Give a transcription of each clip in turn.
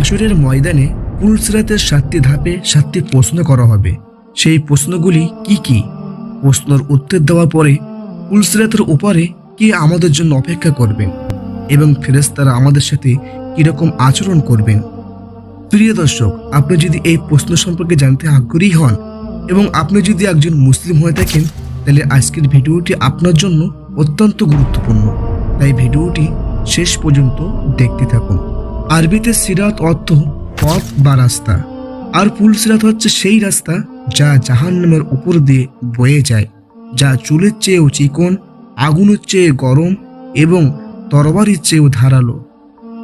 হাসুরের ময়দানে পুলসিরাতের সাতটি ধাপে সাতটি প্রশ্ন করা হবে। সেই প্রশ্নগুলি কি কি? প্রশ্নের উত্তর দেওয়ার পরে পুলসিরাতের উপরে কে আমাদের জন্য অপেক্ষা করবেন এবং ফেরেস্তারা আমাদের সাথে কীরকম আচরণ করবেন? প্রিয় দর্শক, আপনি যদি এই প্রশ্ন সম্পর্কে জানতে আগ্রহী হন এবং আপনি যদি একজন মুসলিম হয়ে থাকেন, তাহলে আজকের ভিডিওটি আপনার জন্য অত্যন্ত গুরুত্বপূর্ণ। তাই ভিডিওটি শেষ পর্যন্ত দেখতে থাকুন। আরবিতে সিরাত অর্থ পথ বা রাস্তা। আর পুল সিরাত হচ্ছে সেই রাস্তা যা জাহান্নামের উপর দিয়ে বয়ে যায়, যা চুলের চেয়েও চিকন, আগুনের চেয়ে গরম এবং তরবারির চেয়েও ধারালো।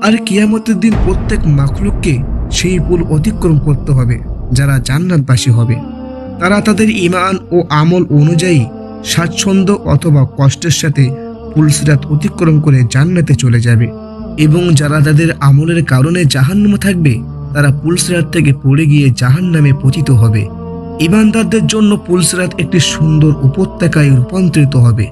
আর কিয়ামতের দিন প্রত্যেক মাখলুককে সেই পুল অতিক্রম করতে হবে, যারা জান্নাতবাসী হবে। তারা তাদের ইমান ও আমল অনুযায়ী স্বাচ্ছন্দ্য অথবা কষ্টের সাথে পুলসিরাত অতিক্রম করে জান্নাতে চলে যাবে। এবং যারা তাদের আমলের কারণে জাহান্নামে থাকবে, তারা পুলসরাত থেকে পড়ে গিয়ে জাহান্নামে পতিত হবে। ইমানদারদের জন্য পুলসরাত একটি সুন্দর উপত্যকায় রূপান্তরিত হবে,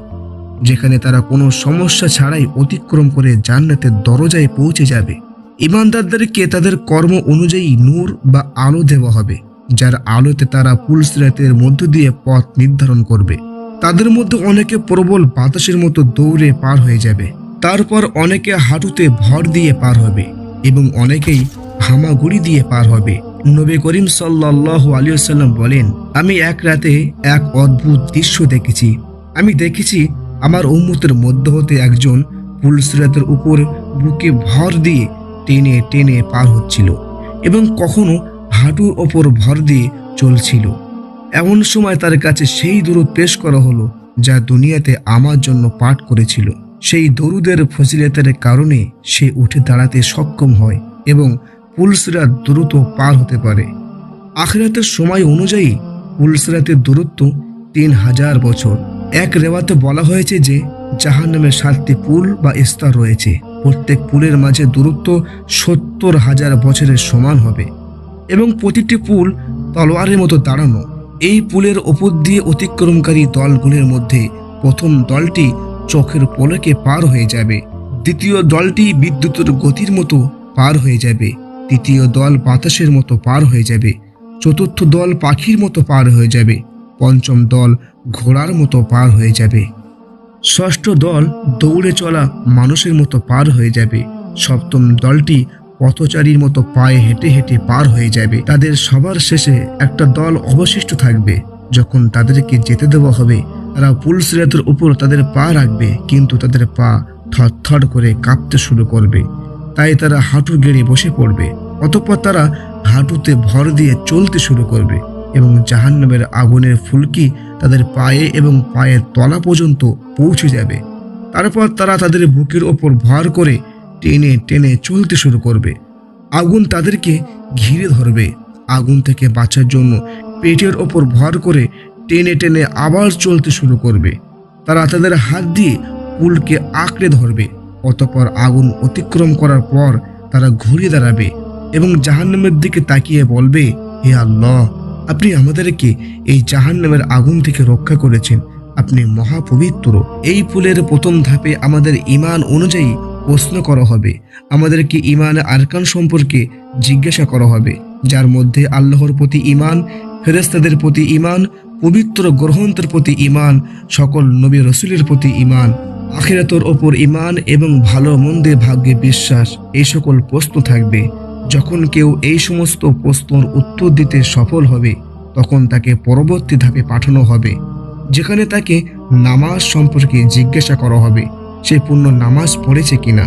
যেখানে তারা কোনো সমস্যা ছাড়াই অতিক্রম করে জান্নাতের দরজায় পৌঁছে যাবে। ইমানদারদেরকে তাদের কর্ম অনুযায়ী নূর বা আলো দেওয়া হবে, যার আলোতে তারা পুলসরাতের মধ্য দিয়ে পথ নির্ধারণ করবে। তাদের মধ্যে অনেকে প্রবল বাতাসের মতো দৌড়ে পার হয়ে যাবে। তারপর অনেকে হাঁটুতে ভর দিয়ে পার হবে এবং অনেকেই হামাগুড়ি দিয়ে পার হবে। নবী করিম সাল্লাহ আলিয়াল্লাম বলেন, আমি এক রাতে এক অদ্ভুত দৃশ্য দেখেছি। আমি দেখেছি আমার উম্মতের মধ্য হতে একজন পুলসিরাতের উপর বুকে ভর দিয়ে টেনে টেনে পার হচ্ছিল এবং কখনো হাঁটুর ওপর ভর দিয়ে চলছিল। এমন সময় তার কাছে সেই দরুদ পেশ করা হলো যা দুনিয়াতে আমার জন্য পাঠ করেছিল। সেই দরুদের ফজিলতের কারণে সে উঠে দাঁড়াতে সক্ষম হয় এবং পুলসিরাত দ্রুত পার হতে পারে। আখরাতের সময় অনুযায়ী পুলসিরাতের দূরত্ব তিন হাজার বছর। এক রেওয়াতে বলা হয়েছে যে জাহান নামের সাতটি পুল বা স্তর রয়েছে। প্রত্যেক পুলের মাঝে দূরত্ব সত্তর হাজার বছরের সমান হবে এবং প্রতিটি পুল তলোয়ারের মতো দাঁড়ানো। এই পুলের ওপর দিয়ে অতিক্রমকারী দলগুলির মধ্যে প্রথম দলটি চোখের পলকে পার হয়ে যাবে। দ্বিতীয় দলটি বিদ্যুতের গতির মতো পার হয়ে যাবে। তৃতীয় দল বাতাসের মতো পার হয়ে যাবে। চতুর্থ দল পাখির মতো পার হয়ে যাবে। পঞ্চম দল ঘোড়ার মতো পার হয়ে যাবে। ষষ্ঠ দল দৌড়ে চলা মানুষের মতো পার হয়ে যাবে। সপ্তম দলটি পথচারীর মতো পায়ে হেঁটে হেঁটে পার হয়ে যাবে। তাদের সবার শেষে একটা দল অবশিষ্ট থাকবে। যখন তাদেরকে যেতে দেওয়া হবে তারা পুল সিরাতের উপর তাদের পা রাখবে, কিন্তু তাদের পা থরথর করে কাঁপতে শুরু করবে। তাই তারা হাঁটু গেড়ে বসে পড়বে। অতঃপর তারা হাঁটুতে ভর দিয়ে চলতে শুরু করবে এবং জাহান্নামের আগুনের ফুলকি তাদের পায়ে এবং পায়ের তলা পর্যন্ত পৌঁছে যাবে। তারপর তারা তাদের বুকের ওপর ভর করে টেনে টেনে চলতে শুরু করবে। আগুন তাদেরকে ঘিরে ধরবে। আগুন থেকে বাঁচার জন্য পেটের ওপর ভর করে টেনে টেনে আবার চলতে শুরু করবে। তারা তাদের হাত দিয়ে পুলকে আঁকড়ে ধরবে। অতপর আগুন অতিক্রম করার পর তারা ঘুরে দাঁড়াবে এবং জাহান্নামের দিকে তাকিয়ে বলবে, হে আল্লাহ, আপনি আমাদেরকে এই জাহান্নামের আগুন থেকে রক্ষা করেছেন। আপনি মহাপবিত্র। এই পুলের প্রথম ধাপে আমাদের ইমান অনুযায়ী প্রশ্ন করা হবে। আমাদেরকে ইমান আরকান সম্পর্কে জিজ্ঞাসা করা হবে, যার মধ্যে আল্লাহর প্রতি ইমান ফেরেস্তাদের প্রতি ইমান পবিত্র গ্রহন্তের প্রতি ইমান সকল নবী রসুলের প্রতি ইমান আখিরাতর ওপর ইমান এবং ভালো মন্দে ভাগ্যে বিশ্বাস, এই সকল প্রশ্ন থাকবে। যখন কেউ এই সমস্ত প্রশ্নর উত্তর দিতে সফল হবে, তখন তাকে পরবর্তী ধাপে পাঠানো হবে, যেখানে তাকে নামাজ সম্পর্কে জিজ্ঞাসা করা হবে, সে পূর্ণ নামাজ পড়েছে কিনা।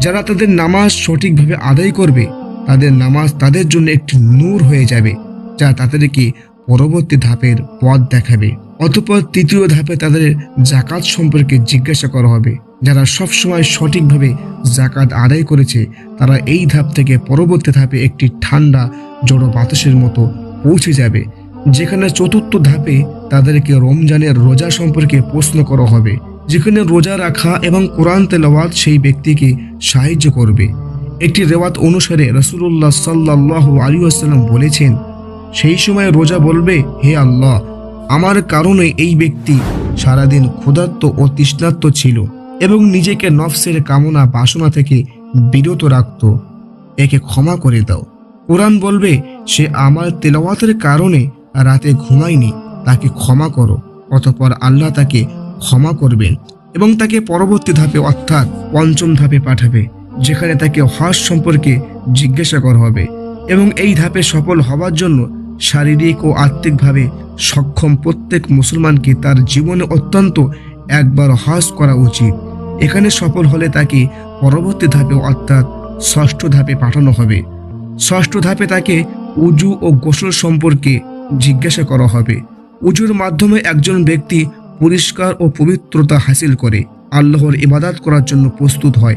যারা তাদের নামাজ সঠিকভাবে আদায় করবে, তাদের নামাজ তাদের জন্য একটি নূর হয়ে যাবে, যা তাদেরকে পরবর্তী ধাপের পথ দেখাবে। অতপর তৃতীয় ধাপে তাদের জাকাত সম্পর্কে জিজ্ঞাসা করা হবে। যারা সবসময় সঠিকভাবে জাকাত আদায় করেছে, তারা এই ধাপ থেকে পরবর্তী ধাপে একটি ঠান্ডা, জড়ো বাতাসের মতো পৌঁছে যাবে। যেখানে চতুর্থ ধাপে তাদেরকে রমজানের রোজা সম্পর্কে প্রশ্ন করা হবে। যেখানে রোজা রাখা এবং কোরআন তেলাওয়াত সেই ব্যক্তিকে সাহায্য করবে। একটি রেওয়াত অনুসারে রসুল্লাহ সাল্লাহ আলী আসাল্লাম বলেছেন সেই সময় রোজা বলবে, হে আল্লাহ, আমার কারণে এই ব্যক্তি সারাদিন ক্ষুধার্ত ও তৃষ্ণার্ত ছিল এবং নিজেকে নফসের কামনা বাসনা থেকে বিরত রাখত। একে ক্ষমা করে দাও। কোরআন বলবে, সে আমার তেলাওয়াতের কারণে রাতে ঘুমায়নি, তাকে ক্ষমা করো। অতপর আল্লাহ তাকে ক্ষমা করবেন এবং তাকে পরবর্তী ধাপে অর্থাৎ পঞ্চম ধাপে পাঠাবে, যেখানে তাকে হজ সম্পর্কে জিজ্ঞাসা করা হবে এবং এই ধাপে সফল হওয়ার জন্য শারীরিক ও আত্মিকভাবে সক্ষম প্রত্যেক মুসলমানকে তার জীবনে অত্যন্ত একবার হজ করা উচিত। এখানে সফল হলে তাকে পরবর্তী ধাপে অর্থাৎ ষষ্ঠ ধাপে পাঠানো হবে। ষষ্ঠ ধাপে তাকে উজু ও গোসল সম্পর্কে জিজ্ঞাসা করা হবে। উজুর মাধ্যমে একজন ব্যক্তি পরিষ্কার ও পবিত্রতা হাসিল করে। আল্লাহর ইবাদাত করার জন্য প্রস্তুত হয়।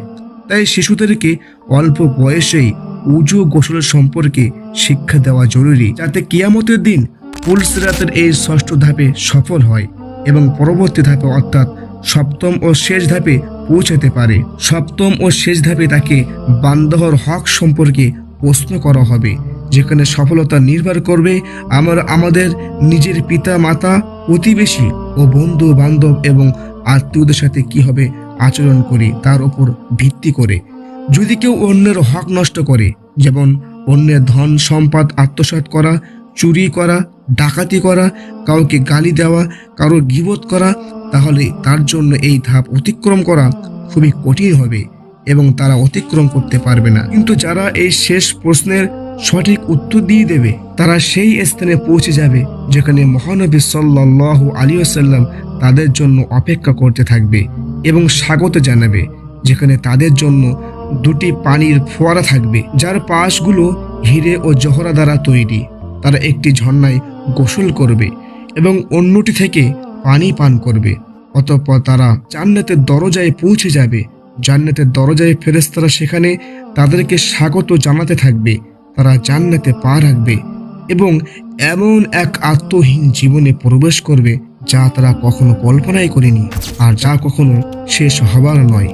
তাই শিশুদেরকে অল্প বয়সেই উজু গোসল সম্পর্কে শিক্ষা দেওয়া জরুরি, যাতে কিয়ামতের দিন পুলসিরাতের এই ষষ্ঠ ধাপে সফল হয় এবং পরবর্তী ধাপে অর্থাৎ সপ্তম ও শেষ ধাপে পৌঁছাতে পারে। সপ্তম ও শেষ ধাপে তাকে বান্দহর হক সম্পর্কে প্রশ্ন করা হবে, যেখানে সফলতা নির্ভর করবে আমার, আমাদের নিজের পিতা মাতা প্রতিবেশী ও বন্ধু বান্ধব এবং আত্মীয়দের সাথে কীভাবে আচরণ করি, তার উপর ভিত্তি করে। যদি কেউ অন্যের হক নষ্ট করে, যেমন অন্যের ধন, সম্পদ, আত্মসাৎ করা, চুরি করা, ডাকাতি করা, কাউকে গালি দেওয়া, কারও গিবত করা, তাহলে তার জন্য এই ধাপ অতিক্রম করা খুবই কঠিন হবে এবং তারা অতিক্রম করতে পারবে না। কিন্তু যারা এই শেষ প্রশ্নের সঠিক উত্তর দিয়ে দেবে, তারা সেই স্থানে পৌঁছে যাবে যেখানে মহানবী সাল্লাহ আলী আসাল্লাম তাদের জন্য অপেক্ষা করতে থাকবে এবং স্বাগত জানাবে, যেখানে তাদের জন্য দুটি পানির ফোয়ারা থাকবে, যার পাশগুলো হিরে ও জহরা দ্বারা তৈরি। তারা একটি ঝর্ণায় গোসল করবে এবং অন্যটি থেকে পানি পান করবে। অতঃপর তারা জান্নাতের দরজায় পৌঁছে যাবে। জান্নাতের দরজায় ফেরেস্তারা সেখানে তাদেরকে স্বাগত জানাতে থাকবে। তারা জান্নাতে পা রাখবে এবং এমন এক আত্মহীন জীবনে প্রবেশ করবে যা তারা কখনো কল্পনাই করেনি আর যা কখনো শেষ হবার নয়।